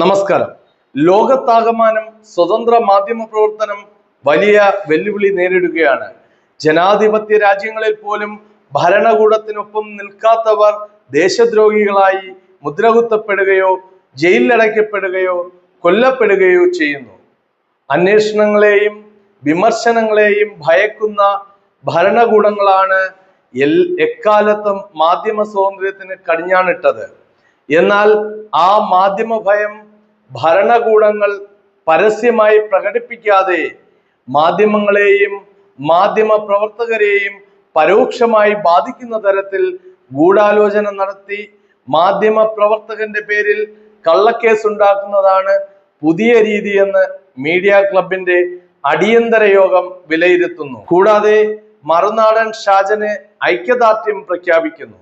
നമസ്കാരം. ലോകത്താകമാനം സ്വതന്ത്ര മാധ്യമ പ്രവർത്തനം വലിയ വെല്ലുവിളി നേരിടുകയാണ്. ജനാധിപത്യ രാജ്യങ്ങളിൽ പോലും ഭരണകൂടത്തിനൊപ്പം നിൽക്കാത്തവർ ദേശദ്രോഹികളായി മുദ്രകുത്തപ്പെടുകയോ ജയിലിലടയ്ക്കപ്പെടുകയോ കൊല്ലപ്പെടുകയോ ചെയ്യുന്നു. അന്വേഷണങ്ങളെയും വിമർശനങ്ങളെയും ഭയക്കുന്ന ഭരണകൂടങ്ങളാണ് എൽ എക്കാലത്തും മാധ്യമ സ്വാതന്ത്ര്യത്തിന് കടിഞ്ഞാണിട്ടത്. എന്നാൽ ആ മാധ്യമ ഭയം ഭരണകൂടങ്ങൾ പരസ്യമായി പ്രകടിപ്പിക്കാതെ മാധ്യമങ്ങളെയും മാധ്യമ പ്രവർത്തകരെയും പരോക്ഷമായി ബാധിക്കുന്ന തരത്തിൽ ഗൂഢാലോചന നടത്തി മാധ്യമ പ്രവർത്തകന്റെ പേരിൽ കള്ളക്കേസ് ഉണ്ടാക്കുന്നതാണ് പുതിയ രീതിയെന്ന് മീഡിയ ക്ലബിന്റെ അടിയന്തര യോഗം വിലയിരുത്തുന്നു. കൂടാതെ മറുനാടൻ ഷാജന് ഐക്യദാർഢ്യം പ്രഖ്യാപിക്കുന്നു.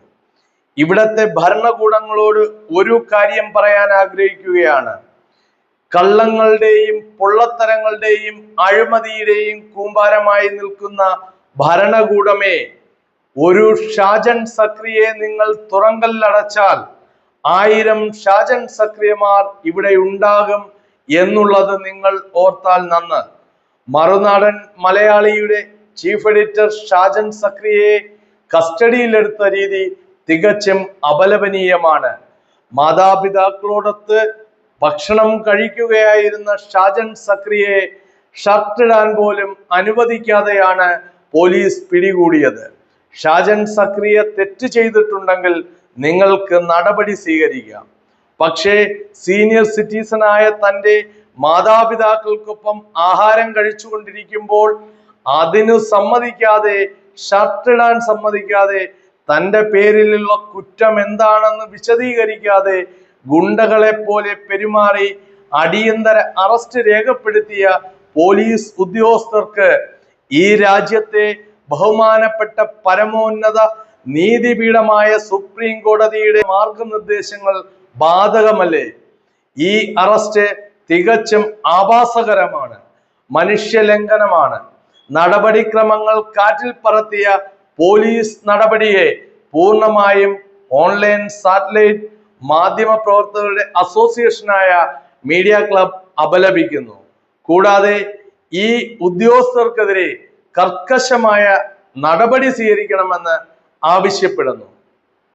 ഇവിടത്തെ ഭരണകൂടങ്ങളോട് ഒരു കാര്യം പറയാൻ ആഗ്രഹിക്കുകയാണ്. കള്ളങ്ങളുടെയും പൊള്ളത്തരങ്ങളുടെയും അഴിമതിയുടെയും കൂമ്പാരമായി നിൽക്കുന്ന ഭരണകൂടമേ ഒരു ഷാജൻ സക്രിയെ നിങ്ങൾ തുറങ്കല്ലടച്ചാൽ ആയിരം ഷാജൻ സക്രിയമാർ ഇവിടെ ഉണ്ടാകും എന്നുള്ളത് നിങ്ങൾ ഓർത്താൽ നന്ന്. മറുനാടൻ മലയാളിയുടെ ചീഫ് എഡിറ്റർ ഷാജൻ സക്രിയെ കസ്റ്റഡിയിലെടുത്ത രീതി തികച്ചും അപലപനീയമാണ്. മാതാപിതാക്കളോടൊത്ത് ഭക്ഷണം കഴിക്കുകയായിരുന്ന ഷാജൻ സക്രിയെ ഷർട്ടിടാൻ പോലും അനുവദിക്കാതെയാണ് പോലീസ് പിടികൂടിയത്. ഷാജൻ സക്രിയ തെറ്റ് ചെയ്തിട്ടുണ്ടെങ്കിൽ നിങ്ങൾക്ക് നടപടി സ്വീകരിക്കാം. പക്ഷേ സീനിയർ സിറ്റിസണായ തന്റെ മാതാപിതാക്കൾക്കൊപ്പം ആഹാരം കഴിച്ചുകൊണ്ടിരിക്കുമ്പോൾ അതിനു സമ്മതിക്കാതെ ഷർട്ടിടാൻ സമ്മതിക്കാതെ തന്റെ പേരിലുള്ള കുറ്റം എന്താണെന്ന് വിശദീകരിക്കാതെ ഗുണ്ടകളെ പോലെ പെരുമാറി അടിയന്തര അറസ്റ്റ് രേഖപ്പെടുത്തിയ പോലീസ് ഉദ്യോഗസ്ഥർക്ക് ഈ രാജ്യത്തെ ബഹുമാനപ്പെട്ട പരമോന്നത നീതിപീഠമായ സുപ്രീം കോടതിയുടെ മാർഗനിർദ്ദേശങ്ങൾ ബാധകമല്ലേ? ഈ അറസ്റ്റ് തികച്ചും ആഭാസകരമാണ് മനുഷ്യലംഘനമാണ്. നടപടിക്രമങ്ങൾ കാറ്റിൽ പറത്തിയ പോലീസ് നടപടിയെ പൂർണമായും ഓൺലൈൻ സാറ്റലൈറ്റ് മാധ്യമ പ്രവർത്തകരുടെ അസോസിയേഷനായ മീഡിയ ക്ലബ് അപലപിക്കുന്നു. കൂടാതെ ഈ ഉദ്യോഗസ്ഥർക്കെതിരെ കർക്കശമായ നടപടി സ്വീകരിക്കണമെന്ന് ആവശ്യപ്പെടുന്നു.